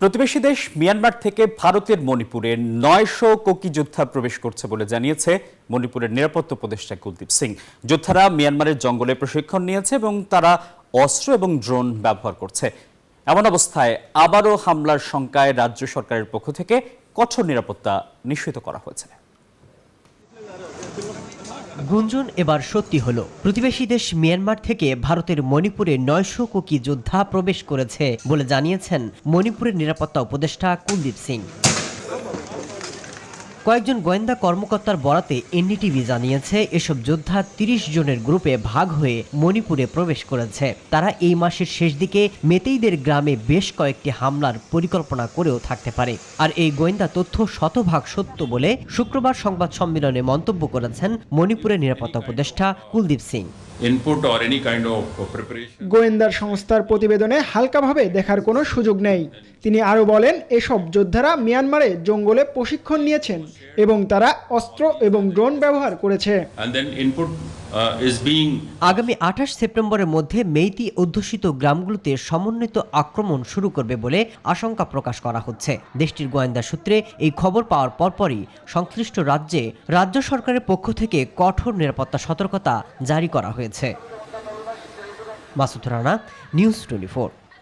প্রতিবেশী দেশ মিয়ানমার থেকে ভারতের মণিপুরে নয়শো কোকি যোদ্ধা প্রবেশ করছে বলে জানিয়েছে মণিপুরের নিরাপত্তা উপদেষ্টা কুলদীপ সিং। যোদ্ধারা মিয়ানমারের জঙ্গলে প্রশিক্ষণ নিয়েছে এবং তারা অস্ত্র এবং ড্রোন ব্যবহার করছে। এমন অবস্থায় আবারও হামলার শঙ্কায় রাজ্য সরকারের পক্ষ থেকে কঠোর নিরাপত্তা নিশ্চিত করা হয়েছে। গুঞ্জন এবার সত্যি হলো। প্রতিবেশী দেশ মিয়ানমার থেকে ভারতের মণিপুরে নয়শো কোকি যোদ্ধা প্রবেশ করেছে বলে জানিয়েছেন মণিপুরের নিরাপত্তা উপদেষ্টা কুলদীপ সিং। কয়েকজন গোয়েন্দা কর্মকর্তার বরাতে এনডিটিভি জানিয়েছে এসব যোদ্ধা তিরিশ জনের গ্রুপে ভাগ হয়ে মণিপুরে প্রবেশ করেছে। তারা এই মাসের শেষ দিকে মেতেইদের গ্রামে বেশ কয়েকটি হামলার পরিকল্পনা করেও থাকতে পারে। আর এই গোয়েন্দা তথ্য শতভাগ সত্য বলে শুক্রবার সংবাদ সম্মেলনে মন্তব্য করেছেন মণিপুরের নিরাপত্তা উপদেষ্টা কুলদীপ সিং. গোয়েন্দার সংস্থার প্রতিবেদনে হালকাভাবে দেখার কোনো সুযোগ নেই। তিনি আরও বলেন এসব যোদ্ধারা মিয়ানমারে জঙ্গলে প্রশিক্ষণ নিয়েছেন এবং তারা অস্ত্র এবং ড্রোন ব্যবহার করেছে। Uh, আগামী আঠাশ সেপ্টেম্বরের মধ্যে মেইতি অধ্যুষিত গ্রামগুলোতে সমন্বিত আক্রমণ শুরু করবে বলে আশঙ্কা প্রকাশ করা হচ্ছে। দেশটির গোয়েন্দা সূত্রে এই খবর পাওয়ার পরপরই সংশ্লিষ্ট রাজ্যে রাজ্য সরকারের পক্ষ থেকে কঠোর নিরাপত্তা সতর্কতা জারি করা হয়েছে। Masud Rana news twenty